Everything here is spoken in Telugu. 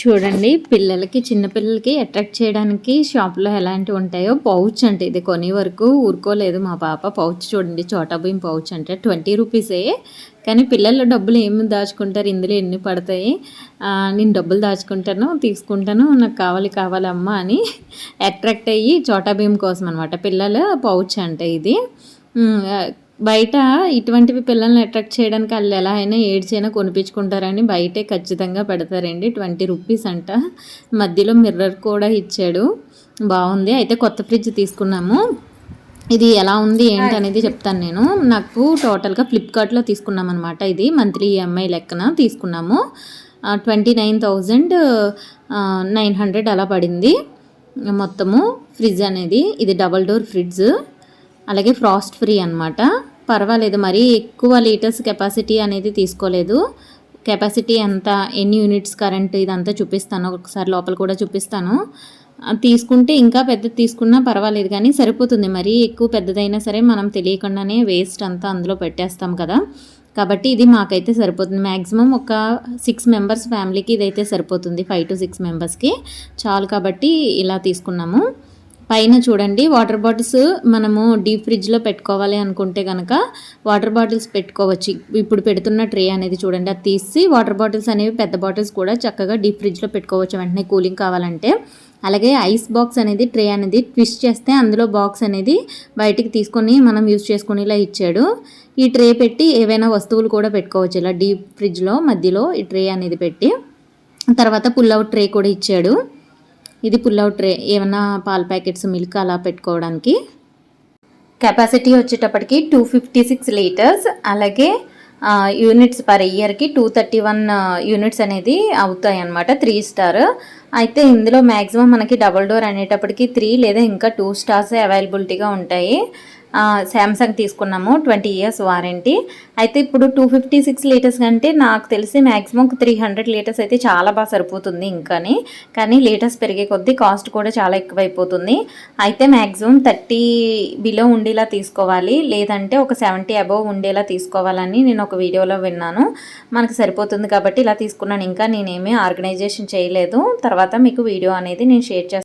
చూడండి పిల్లలకి చిన్నపిల్లలకి అట్రాక్ట్ చేయడానికి షాప్లో ఎలాంటివి ఉంటాయో పౌచ్ అంటే ఇది కొని వరకు. ఊరుకోలేదు మా పాప. పౌచ్ చూడండి చోటా భీమ్ పౌచ్ అంటే. ట్వంటీ రూపీసే కానీ పిల్లలు డబ్బులు ఏమి దాచుకుంటారు? ఇందులో ఎన్ని పడతాయి? నేను డబ్బులు దాచుకుంటాను తీసుకుంటాను నాకు కావాలి కావాలి అమ్మ అని అట్రాక్ట్ అయ్యి చోటా భీమ్ కోసం అనమాట పిల్లల పౌచ్ అంటే ఇది. బయట ఇటువంటివి పిల్లల్ని అట్రాక్ట్ చేయడానికి వాళ్ళు ఎలా అయినా ఏడ్చైనా కొనిపించుకుంటారని బయటే ఖచ్చితంగా పెడతారండి. ట్వంటీ రూపీస్ అంట. మధ్యలో మిర్రర్ కూడా ఇచ్చాడు. బాగుంది. అయితే కొత్త ఫ్రిడ్జ్ తీసుకున్నాము. ఇది ఎలా ఉంది ఏంటి అనేది చెప్తాను నేను. నాకు టోటల్గా ఫ్లిప్కార్ట్లో తీసుకున్నాం అనమాట ఇది. మంత్లీ ఈఎంఐ లెక్కన తీసుకున్నాము. Twenty nine thousand nine hundred అలా పడింది. మొత్తము ఫ్రిడ్జ్ అనేది. ఇది డబల్ డోర్ ఫ్రిడ్జ్. అలాగే ఫ్రాస్ట్ ఫ్రీ అనమాట పర్వాలేదు. మరీ ఎక్కువ లీటర్స్ కెపాసిటీ అనేది తీసుకోలేదు. కెపాసిటీ ఎంత ఎన్ని యూనిట్స్ కరెంట్ ఇదంతా చూపిస్తాను. ఒకసారి లోపల కూడా చూపిస్తాను. తీసుకుంటే ఇంకా పెద్దది తీసుకున్నా పర్వాలేదు కానీ సరిపోతుంది. మరీ ఎక్కువ పెద్దదైనా సరే మనం తెలియకుండానే వేస్ట్ అంతా అందులో పెట్టేస్తాం కదా. కాబట్టి ఇది మాకైతే సరిపోతుంది. మ్యాక్సిమం ఒక సిక్స్ మెంబర్స్ ఫ్యామిలీకి ఇదైతే సరిపోతుంది. ఫైవ్ టు సిక్స్ మెంబర్స్కి. చాలు కాబట్టి ఇలా తీసుకున్నాము. పైన చూడండి వాటర్ బాటిల్స్ మనము డీప్ ఫ్రిడ్జ్లో పెట్టుకోవాలి అనుకుంటే కనుక వాటర్ బాటిల్స్ పెట్టుకోవచ్చు. ఇప్పుడు పెడుతున్న ట్రే అనేది చూడండి అది తీసి వాటర్ బాటిల్స్ అనేవి పెద్ద బాటిల్స్ కూడా చక్కగా డీప్ ఫ్రిడ్జ్లో పెట్టుకోవచ్చు. వెంటనే కూలింగ్ కావాలంటే. అలాగే ఐస్ బాక్స్ అనేది ట్రే అనేది ట్విస్ట్ చేస్తే అందులో బాక్స్ అనేది బయటికి తీసుకొని మనం యూజ్ చేసుకునేలా ఇచ్చాడు. ఈ ట్రే పెట్టి ఏవైనా వస్తువులు కూడా పెట్టుకోవచ్చు. ఇలా డీప్ ఫ్రిడ్జ్లో మధ్యలో ఈ ట్రే అనేది పెట్టి. తర్వాత పుల్ అవుట్ ట్రే కూడా ఇచ్చాడు. ఇది పుల్ అవుట్ ట్రే ఏమన్నా పాల ప్యాకెట్స్ మిల్క్ అలా పెట్టుకోవడానికి. కెపాసిటీ వచ్చేటప్పటికి టూ ఫిఫ్టీ సిక్స్ లీటర్స్. అలాగే యూనిట్స్ పర్ ఇయర్కి టూ థర్టీ వన్ యూనిట్స్ అనేది అవుతాయి అన్నమాట త్రీ స్టార్. అయితే ఇందులో మ్యాక్సిమం మనకి డబల్ డోర్ అనేటప్పటికి త్రీ లేదా ఇంకా టూ స్టార్స్ అవైలబిలిటీగా ఉంటాయి. శాంసంగ్ తీసుకున్నాము ట్వంటీ ఇయర్స్ వారంటీ. అయితే ఇప్పుడు టూ ఫిఫ్టీ సిక్స్ లీటర్స్ కంటే నాకు తెలిసి మ్యాక్సిమం త్రీ హండ్రెడ్ లీటర్స్ అయితే చాలా బాగా సరిపోతుంది ఇంకాని. కానీ లీటర్స్ పెరిగే కొద్దీ కాస్ట్ కూడా చాలా ఎక్కువైపోతుంది. అయితే మ్యాక్సిమం థర్టీ బిలో ఉండేలా తీసుకోవాలి లేదంటే ఒక సెవెంటీ అబవ్ ఉండేలా తీసుకోవాలని నేను ఒక వీడియోలో విన్నాను. మనకు సరిపోతుంది కాబట్టి ఇలా తీసుకున్నాను. ఇంకా నేనేమీ ఆర్గనైజేషన్ చేయలేదు. తర్వాత మీకు వీడియో అనేది నేను షేర్ చేస్తాను.